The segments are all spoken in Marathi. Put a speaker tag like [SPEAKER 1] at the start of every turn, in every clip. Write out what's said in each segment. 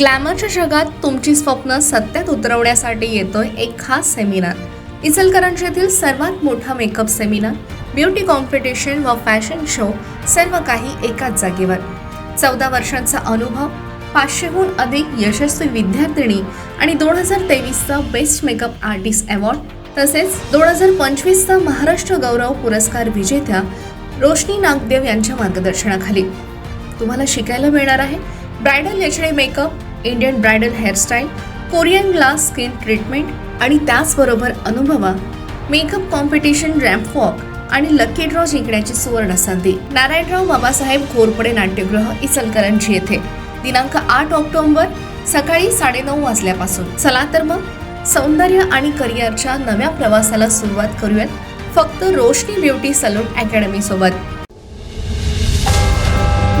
[SPEAKER 1] ग्लॅमरच्या जगात तुमची स्वप्न सत्यात उतरवण्यासाठी येतोय एक खास सेमिनार. इचलकरंजी येथील सर्वात मोठा मेकअप सेमिनार ब्युटी कॉम्पिटिशन व फॅशन शो सर्व काही एकाच जागेवर. चौदा वर्षांचा अनुभव पाचशेहून अधिक यशस्वी विद्यार्थिनी आणि दोन हजार तेवीसचा बेस्ट मेकअप आर्टिस्ट अवॉर्ड तसेच दोन हजार पंचवीसचा महाराष्ट्र गौरव पुरस्कार विजेत्या रोशनी नागदेव यांच्या मार्गदर्शनाखाली. तुम्हाला शिकायला मिळणार आहे bridal H makeup Indian bridal hairstyle Korean glass skin treatment आणि त्याचबरोबर अनुभवा मेकअप कॉम्पिटिशन रॅम्प वॉक आणि लकी ड्रॉ जिंकण्याची सुवर्ण संधी. नारायणराव बाबासाहेब घोरपडे नाट्यगृह इचलकरंजी येथे. दिनांक आठ ऑक्टोबर सकाळी साडेनऊ वाजल्यापासून. चला तर मग सौंदर्य आणि करिअरच्या नव्या प्रवासाला सुरुवात करूयात फक्त रोशनी ब्युटी सलून अकॅडमी सोबत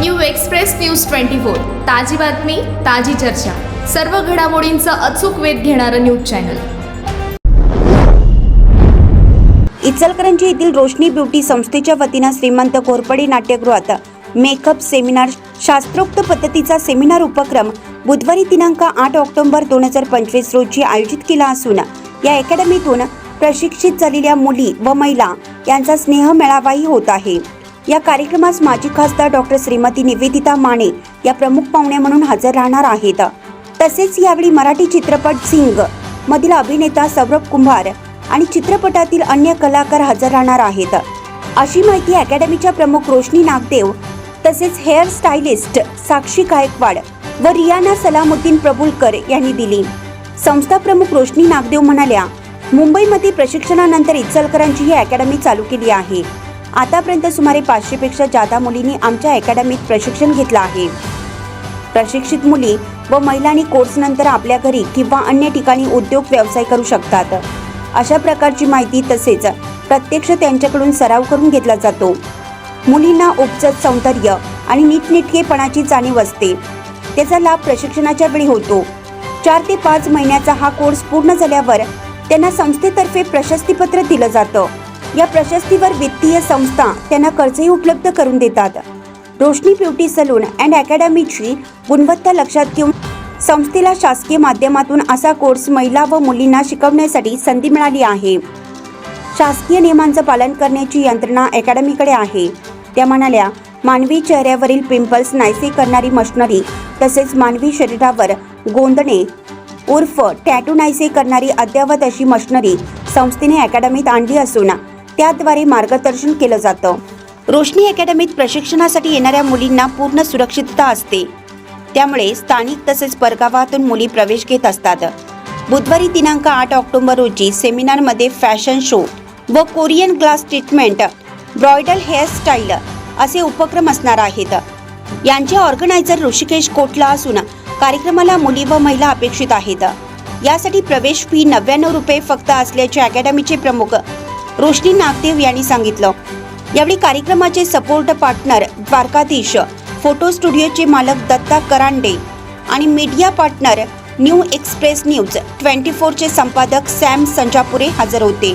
[SPEAKER 1] new ex express news twenty four. ताजी बातमी ताजी चर्चा. सर्व घडामोडींचा अचूक वेध घेणारं न्यूज चॅनल.
[SPEAKER 2] इचलकरंजी येथील रोशनी ब्युटी संस्थेच्या वतीनं श्रीमंत घोरपडे नाट्यगृहात मेकअप सेमिनार शास्त्रोक्त पद्धतीचा सेमिनार उपक्रम बुधवारी दिनांक आठ ऑक्टोबर दोन हजार पंचवीस रोजी आयोजित केला असून या अकॅडमीतून प्रशिक्षित झालेल्या मुली व महिला यांचा स्नेह मेळावाही होत आहे. या कार्यक्रमास माजी खासदार डॉक्टर श्रीमती निवेदिता माने या प्रमुख पाहुण्या म्हणून हजर राहणार आहेत. तसेच यावेळी मराठी चित्रपट सिंग मधील अभिनेता सौरभ कुंभार आणि चित्रपटातील अन्य कलाकार हजर राहणार आहेत. अशी माहिती अकॅडमीच्या प्रमुख रोशनी नागदेव तसेच हेअर स्टायलिस्ट साक्षी गायकवाड व रियाना सलामुद्दीन प्रभुलकर यांनी दिली. संस्था प्रमुख रोशनी नागदेव म्हणाल्या मुंबईमध्ये प्रशिक्षणानंतर इचलकरांची ही अकॅडमी चालू केली आहे. आतापर्यंत सुमारे पाचशेपेक्षा जादा मुलींनी आमच्या अकॅडमीत प्रशिक्षण घेतलं आहे. प्रशिक्षित मुली व महिलांनी कोर्सनंतर आपल्या घरी किंवा अन्य ठिकाणी उद्योग व्यवसाय करू शकतात. अशा प्रकारची माहिती तसेच प्रत्यक्ष त्यांच्याकडून सराव करून घेतला जातो. मुलींना उपजत सौंदर्य आणि नीटनेटकेपणाची जाणीव असते. त्याचा लाभ प्रशिक्षणाच्या वेळी होतो. चार ते पाच महिन्याचा हा कोर्स पूर्ण झाल्यावर त्यांना संस्थेतर्फे प्रशस्तीपत्र दिलं जातं. या प्रशस्तीवर वित्तीय संस्था त्यांना कर्जही उपलब्ध करून देतात. रोशनी ब्युटी सलून अँड अकॅडमीची गुणवत्ता लक्षात घेऊन संस्थेला शासकीय माध्यमातून असा कोर्स महिला व मुलींना शिकवण्यासाठी संधी मिळाली आहे. शासकीय नियमांचं पालन करण्याची यंत्रणा अकॅडमीकडे आहे. त्या म्हणाल्या मानवी चेहऱ्यावरील पिंपल्स नाहीसे करणारी मशनरी तसेच मानवी शरीरावर गोंदणे उर्फ टॅटू नाहीसे करणारी अद्ययावत अशी मशनरी संस्थेने अकॅडमीत आणली असून त्याद्वारे मार्गदर्शन केलं जातं. रोशनी अकॅडमीत प्रशिक्षणासाठी येणाऱ्या मुलींना पूर्ण सुरक्षितता असते. त्यामुळे स्थानिक तसेच परगावातून मुली प्रवेश घेत असतात. बुधवारी दिनांक आठ ऑक्टोबर रोजी सेमिनारमध्ये फॅशन शो व Korean glass treatment bridal hairstyle असे उपक्रम असणार आहेत. यांचे ऑर्गनायझर ऋषिकेश कोटला असून कार्यक्रमाला मुली व महिला अपेक्षित आहेत. यासाठी प्रवेश फी नव्याण्णव रुपये फक्त असल्याचे अकॅडमीचे प्रमुख रोशनी नागदेव यांनी सांगितलं. यावेळी कार्यक्रमाचे सपोर्ट पार्टनर द्वारकाधीश फोटो स्टुडिओचे मालक दत्ता करांडे आणि media partner new express news twenty फोरचे संपादक सॅम संजापुरे हजर होते.